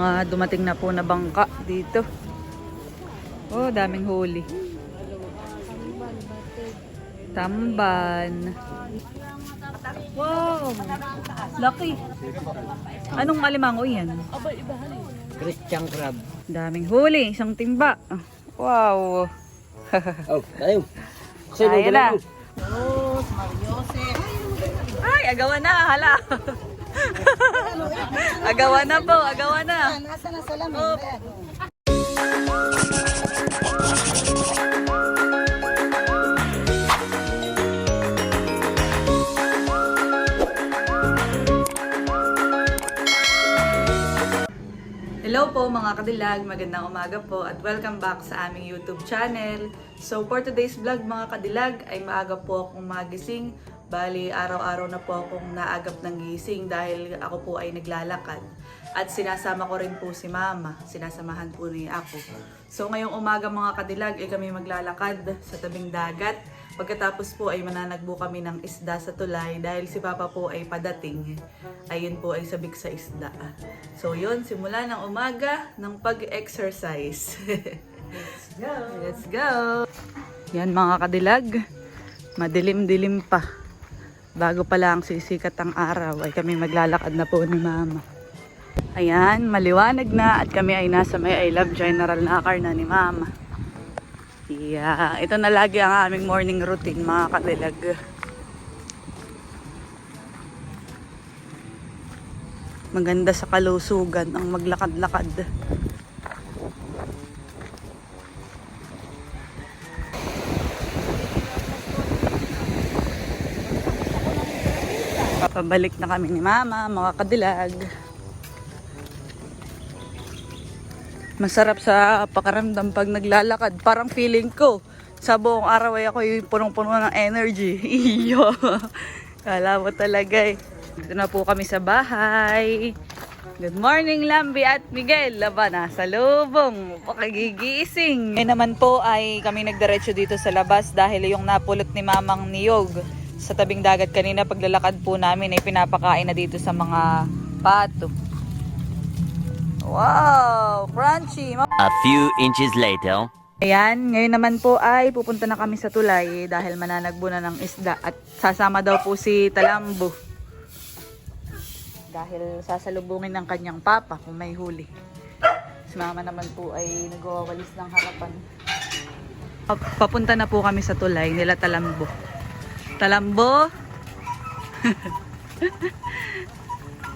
Mga dumating na po na bangka dito. Oh, daming huli. Tamban. Wow! Laki. Anong alimango yan? Christian crab. Daming huli. Isang timba. Wow! Oh, tayo. Kaya na. Ay, agawan na. Hala. agawan na po. Agawan na. Nasa na salamin. Oh. Hello po mga kadilag, magandang umaga po at welcome back sa aming YouTube channel. So for today's vlog mga kadilag ay maaga po akong magising. Bali araw-araw na po akong naagap ng gising dahil ako po ay naglalakad. At sinasama ko rin po si mama, sinasamahan po niya ako. So ngayong umaga mga kadilag ay kami maglalakad sa tabing dagat. Pagkatapos po ay mananagbo kami ng isda sa tulay dahil si Papa po ay padating. Ayun po ay sabik sa isda. So yun, simula ng umaga ng pag-exercise. Let's go! Let's go! Yan mga kadilag, madilim-dilim pa. Bago pa lang sisikat ang araw ay kami maglalakad na po ni Mama. Ayan, maliwanag na at kami ay nasa may I Love General Nakar na ni Mama. Yeah, ito na lagi ang aming morning routine mga kadilag. Maganda sa kalusugan ang maglakad-lakad. Papabalik na kami ni Mama, mga kadilag. Masarap sa pakaramdam pag naglalakad. Parang feeling ko, sa buong araw ay ako yung punong-puno ng energy. Iyo. Kala mo talaga eh. Dito na po kami sa bahay. Good morning, Lambi at Miguel. Laba na sa lubong. Pakagigising. Ngayon naman po ay kami nagdiretso dito sa labas dahil yung napulot ni Mamang Niyog sa tabing dagat kanina paglalakad po namin ay pinapakain na dito sa mga pato. Wow! Crunchy! A few inches later. Ayan, ngayon naman po ay pupunta na kami sa tulay dahil mananagbo na ng isda at sasama daw po si Talambo. Dahil sasalubungin ng kanyang papa kung may huli. Si mama naman po ay nagwawalis ng harapan. Pa- Papunta na po kami sa tulay nila Talambo. Talambo!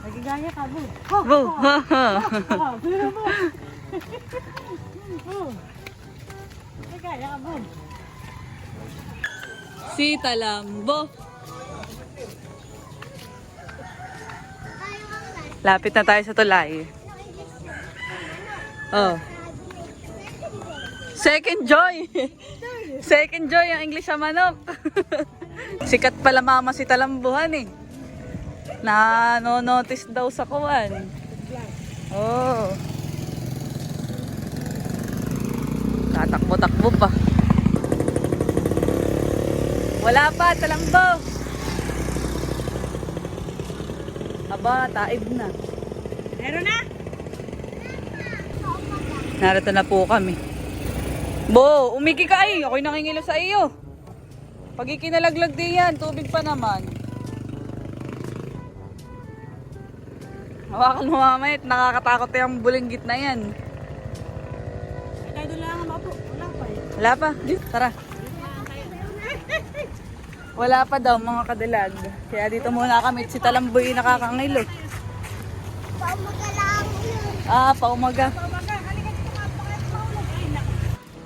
Nagigaya ka, bu. Bo! Nagigaya ka, bu. si Talambo! Lapit na tayo sa tulay. Oh. Second joy. Second joy ang English sa manok. Sikat pala mama si Talambuhan eh. Na no notice daw sa kuwan. Oh. Tatakbo-takbo pa. Wala pa, Talambo. Aba, taib na. Meron na? Narito na po kami. Bo, umiki ka ay. Ako'y nangingilo sa iyo. Pag ikinalaglag di yan, tubig pa naman. Hawakan mo mamaya at nakakatakot yung bulinggit na yan. Kaya doon lang ako. Wala pa eh. Wala pa. Tara. Wala pa daw mga kadilag. Kaya dito muna kami si Talamboy nakakangilo. Ah, paumaga.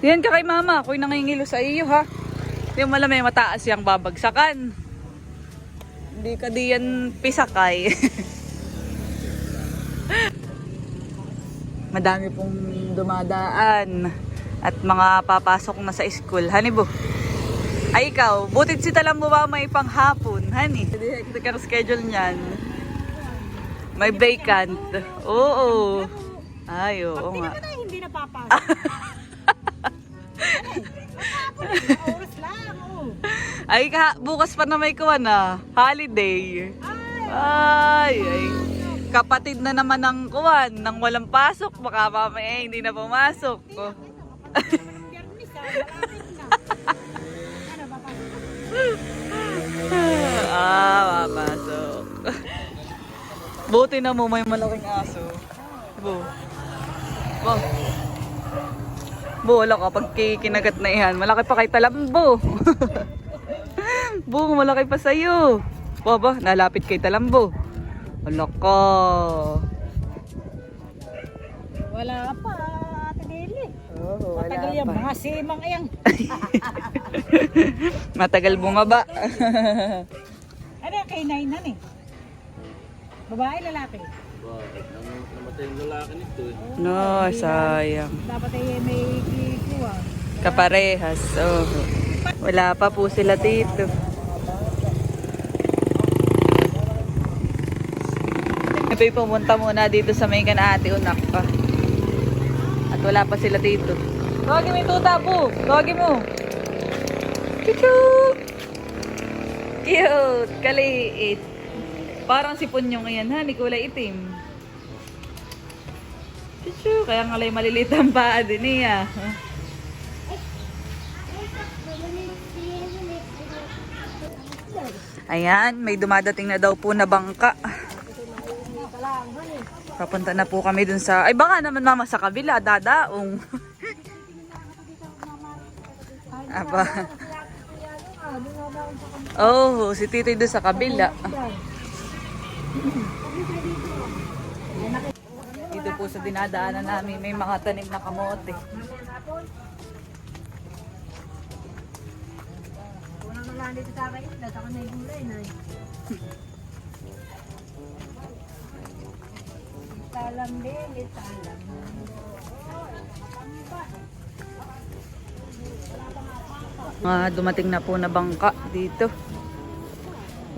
Yan ka kay mama, ako'y nangingilo sa iyo ha. Yung malamay mataas yung babagsakan. Hindi ka diyan pisakay. Madami pong dumadaan at mga papasok na sa school. Hani bo? Ay ikaw, butit si Talam mo ba may panghapon? Hani, hindi hectic ang schedule niyan. May vacant. Oo. Ay, oo nga. Ay, hindi na Ay, ka, bukas pa na may kuwan na. Holiday. Ay, Ay. Kapatid na naman ng kuwan, nang walang pasok, baka mamaya hindi na pumasok. Oh. Ah. Ano ah, papasok. Buti na mo may malaking aso. Bo. Bo. Bo, wala kapag ki- kinagat na yan. Malaki pa kay Talambo. Bo, malaki pa sa'yo. Baba, nalapit kay Talambo. Wala ka. Wala pa, Ate Deli. Oh, Matagal yan, mga simang yan. Matagal bumaba. Ano yung K9 nan eh? Babae, lalaki. Bakit? Namatay yung lalaki nito eh. no, sayang. Dapat ay may kuha. Kaparehas. Oh. Wala pa po sila dito. Ito'y pumunta muna dito sa may ate unak pa. At wala pa sila dito. Tawagin mo yung tuta po. Tawagin mo. Chuchu! Cute! Kaliit. Parang sipon yung yan ha, ni kulay itim. Chuchu! Kaya nga lang maliliit ang paa din niya. Ayan, may dumadating na daw po na bangka. Papunta na po kami dun sa... Ay baka naman mama sa kabila, dadaong. Aba. Oh, si Tito doon sa kabila. Dito po sa dinadaanan namin, may mga tanim na kamote. Talam din, talam. Mga dumating na po na bangka dito.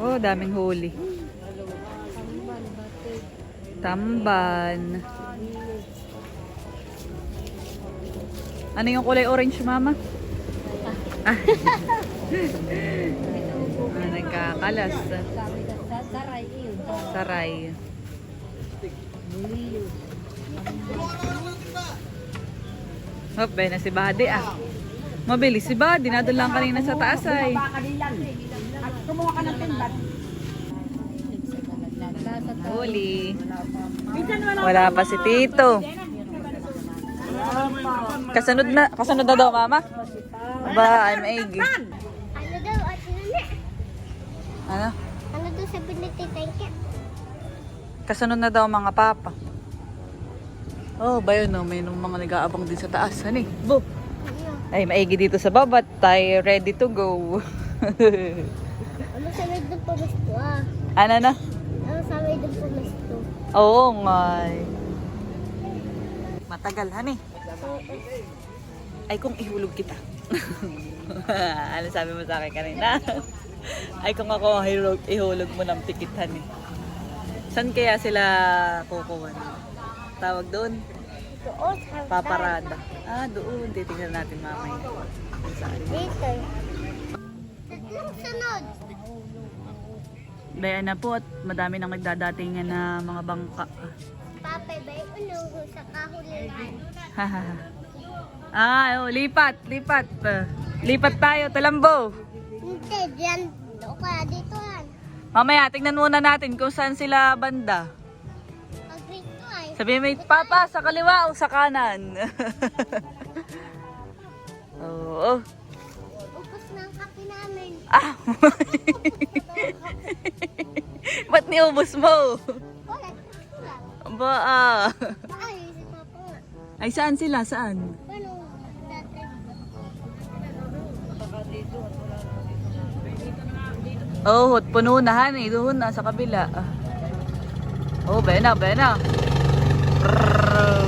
Oh, daming huli. Tamban. Ano yung kulay orange, mama? Ah. ah, nagkakalas. Saray. Saray. Hop, na si Bade ah. Mabilis si Bade, nadal lang kanina sa taas ay. At kumuha ka ng timbat. Huli. Wala. Pa si Tito. Kasunod na, kasunod na daw mama. Ba, I'm egg. Ano daw, at nene? Ano? Ano daw sabi ni Tita Ike? Kasunod na daw mga papa. Oh, ba yun no? May nung mga nag-aabang din sa taas. Hani, bo. Ay, maigi dito sa baba. Tayo ready to go. Ano sabi doon pumisto ah? ano na? Ano sabi doon pumisto? Oo nga. Matagal, hani. Ay, kung ihulog kita. ano sabi mo sa akin kanina? Ay, kung ako ihulog, ihulog mo ng tikit, hani. Saan kaya sila kukuha? Tawag doon? Doon Paparada. Ah, doon. Titingnan natin mamaya. Kung saan. Dito. Sunod. Daya na po at madami nang nagdadatingan na mga bangka. Papay ba unuho sa kahulihan? ah, oh, lipat, lipat. Lipat tayo, talambo. Hindi, diyan. Doon ka, dito. Mamaya, tingnan muna natin kung saan sila banda. Sabi may papa, sa kaliwa o sa kanan? Oo. Upos na ang kape namin. Ah! Ba't niubos mo? Wala. Ba, ah. Ay, saan sila? Saan? Paano? Oh, puno na han eh. Doon na sa kabila. Oh, bena, bena. Prrrr.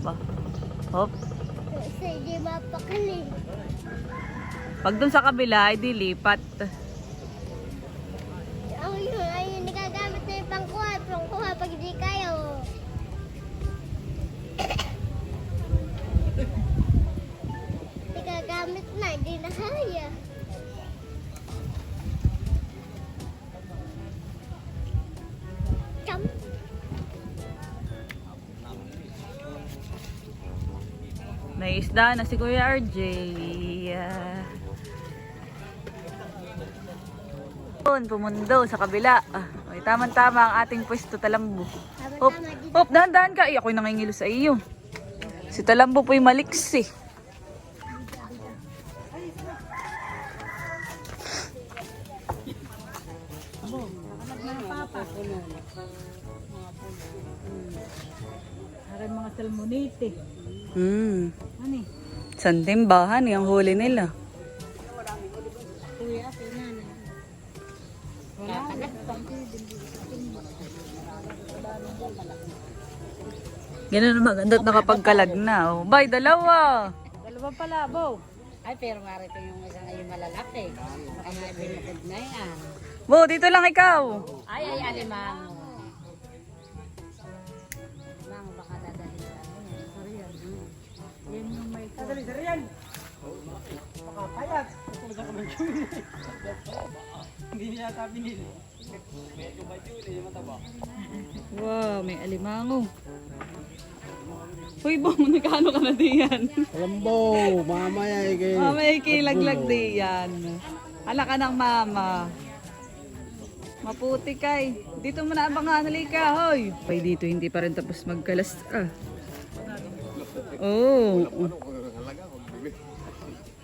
Ba. Hop. Kasi di ba pakali? Pag doon sa kabila, ay di lipat. Ang yun, ay hindi gagamit na yung pangkuha. Pangkuha pag di na, na. Isda na si Kuya RJ. Ah. Doon, pumundo sa kabila. Ah, okay, tama-tama ang ating pwesto, Talambo. Hop, hop, dahan-dahan ka. Ay, ako'y nangingilo sa iyo. Si Talambo po'y maliksi. Aray mga salmonite. Hmm. Ano eh? San timbahan yung huli nila. Ganun naman, maganda nakapagkalag na. Oh. Bay, dalawa. Dalawa pala, bo. Ay, pero nga rito yung isang ay malalaki. Kaya binukod na yan. Bo, dito lang ikaw. Ay, ay, alimang. Yan yung may... Dadali, sariyan. Wow, may alimango. Uy, Bong, nagkano ka na diyan? Lambo, mamaya eh kayo. Mama, ikilaglag diyan. Hala ka ng mama. Maputi kay. Dito mo na abangan, halika, hoy. Pay dito, hindi pa rin tapos magkalas. Ah. Oh.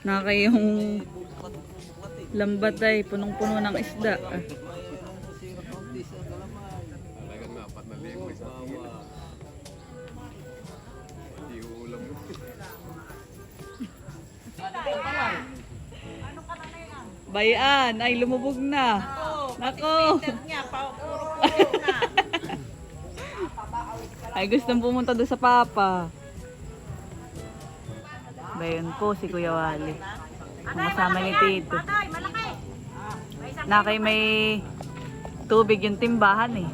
Naka yung lambat ay punong-puno ng isda. Bayan, ay lumubog na. Nako. ay gustong pumunta doon sa papa. Bayan po si Kuya Wally. Kasama ni Tito. Na kay may tubig yung timbahan eh.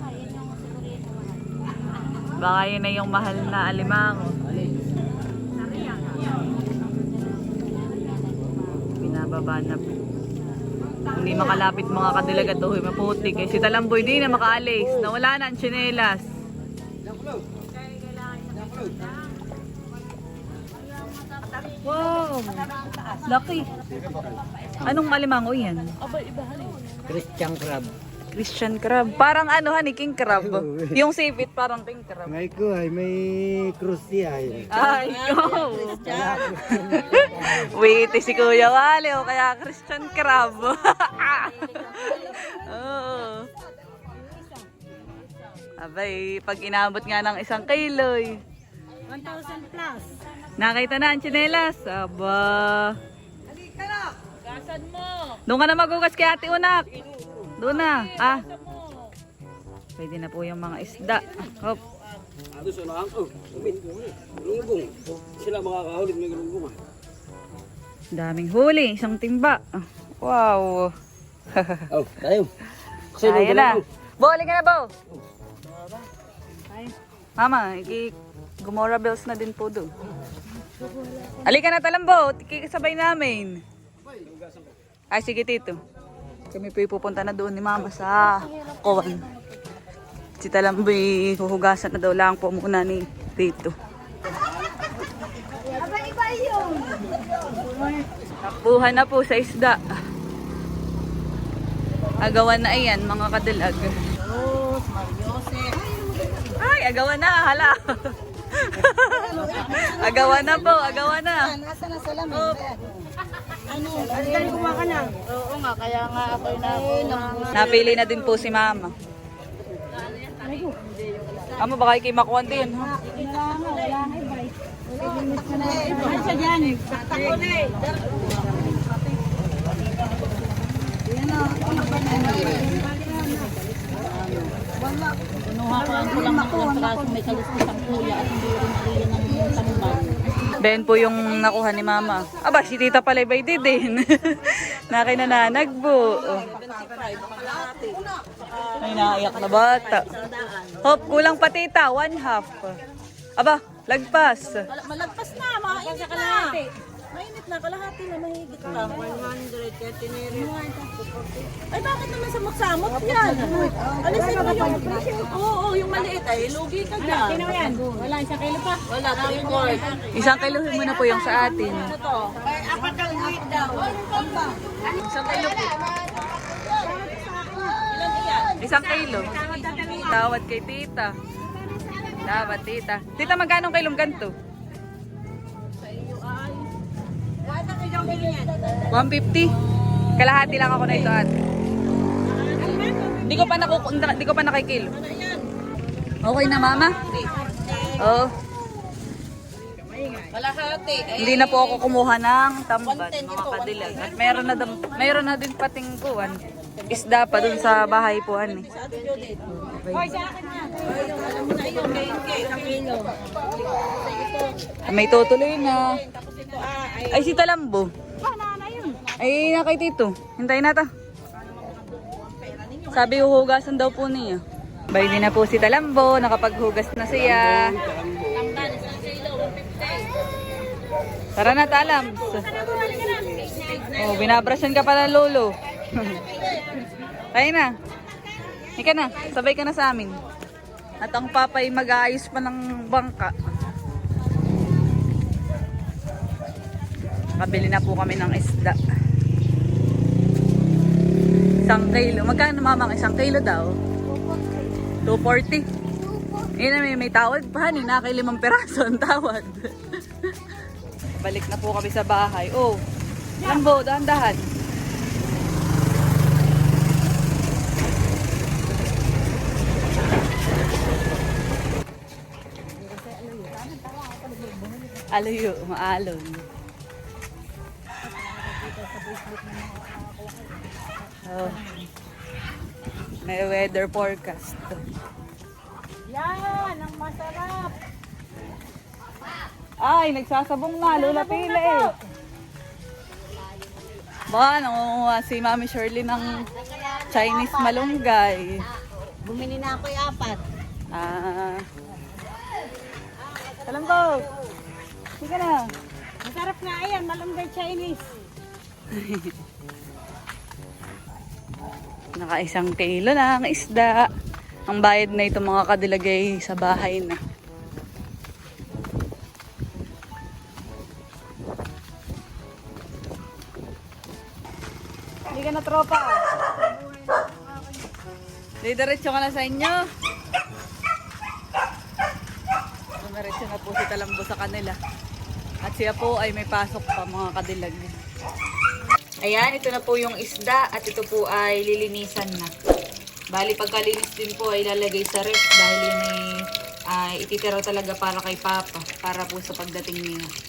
Baka yun na yung mahal na alimango. Binababa na po. Hindi makalapit mga kadilag at uhoy maputik. Eh, si Talamboy di na makaalis. Nawala na ang tsinelas. Wow! Laki. Anong alimango yan? Christian crab. Christian crab. Parang ano hani, king crab. Yung sipit parang king crab. Ngay ko ay may krus siya. Ay, go! Wait, si Kuya Wally o kaya Christian crab. Oo. Abay, pag inabot nga ng isang kiloy. 1,000 plus. Nakita na ang tsinelas. Aba. Gasan mo. Doon ka na magugas kay Ate Unak. Doon na. Ah. Pwede na po yung mga isda. Hop. Ano sa nang? Oh, umit. Lunggong. Sila makakahulit ng lunggong ah. Daming huli. Isang timba. Wow. Oh, tayo. Kaya na. Bo, halika na, Bo. Mama, iki Gumora Bells na din po doon. Halika na, Talambo. Kikisabay namin. Ay, sige, Tito. Kami po pupunta na doon ni Mama sa Kuwan. Si Talambo, huhugasan na daw lang po muna ni Tito. Takbuhan na po sa isda. Agawan na ayan, mga kadilag. Rose, Mariosep. Ay, agawan na, hala. agawan na po, agawan na. Nasa na sa lamin? Ano? Dali kumain ka na. Oo nga, kaya nga ako'y na Napili na din po si Mama. Amo, baka ikay makuha din, ha? Ay, siya dyan. Takbo na eh. Kinuha ko lang ko lang ako lang kaso may kaluskutang kuya at hindi rin nariyan ng tambal. Ben po yung nakuha ni Mama. Aba, si Tita pala ibay din. Nakinananag po. Ay, naiyak na bata. Hop, kulang pa tita, one half. Aba, lagpas. Malagpas na, makainit na. Mainit na, kalahati na, mahigit lang. 100, kaya tiniri. Ay, bakit naman sa magsamot yan? Alisin mo yung... Oo, oo, yung maliit ay, lugi ka dyan. Sino yan? Wala, isang kilo pa. Wala, 3 quart. Isang kilo mo na po yung sa atin. Ano to? Ay, apat ang wheat daw. Isang kilo po. Isang kilo. Tawad kay tita. Dapat tita. Tita, magkano kilong ganito? 150. Kalahati lang ako na ito at. Hindi ko pa naku hindi ko pa nakikilo. Yan? Okay na mama? Oo. Kalahati. Eh, Hindi na po ako kumuha ng tamban, mga kadilag. At meron na, meron na din pating kuwan. Isda pa dun sa bahay po, ani. Isang kilo. May tutuloy na. Ah, ay... Si Talambo. Ay, na kay Tito. Hintayin na ta. Sabi huhugasan daw po niya. Bay din na po si Talambo. Nakapaghugas na siya. Tamban, isang kilo, 150. Tara na, Talams. Oh, binabrasyan ka pala, Lolo. Tayo na. Ika na, sabay ka na sa amin. At ang papay mag-aayos pa ng bangka. Kabili na po kami ng isda. Isang kilo. Magkano mamang isang kilo daw? 240. Yun na may, may tawad pa. Hani, na kay limang peraso ang tawad. Balik na po kami sa bahay. Oh, Lambo, dahan-dahan. Aluyo, maalon. Oh. May weather forecast. Yan, ang masarap. Ay, nagsasabong na. Lola Pila eh. Ba, nangunguha si Mami Shirley ng Chinese malunggay. Bumili na ako yung apat. Ah. Alam ko. Sige na. Masarap nga yan, malunggay Chinese. Naka isang kilo na ang isda. Ang bayad na ito mga kadilagay sa bahay na. Hindi ka na tropa. Didiretso ka na sa inyo. Dumiretso na po si Talambo sa kanila. At siya po ay may pasok pa mga kadilag. Ayan, ito na po yung isda at ito po ay lilinisan na. Bali, pagkalinis din po ay ilalagay sa ref dahil yun ay, ay ititira talaga para kay Papa, para po sa pagdating niya.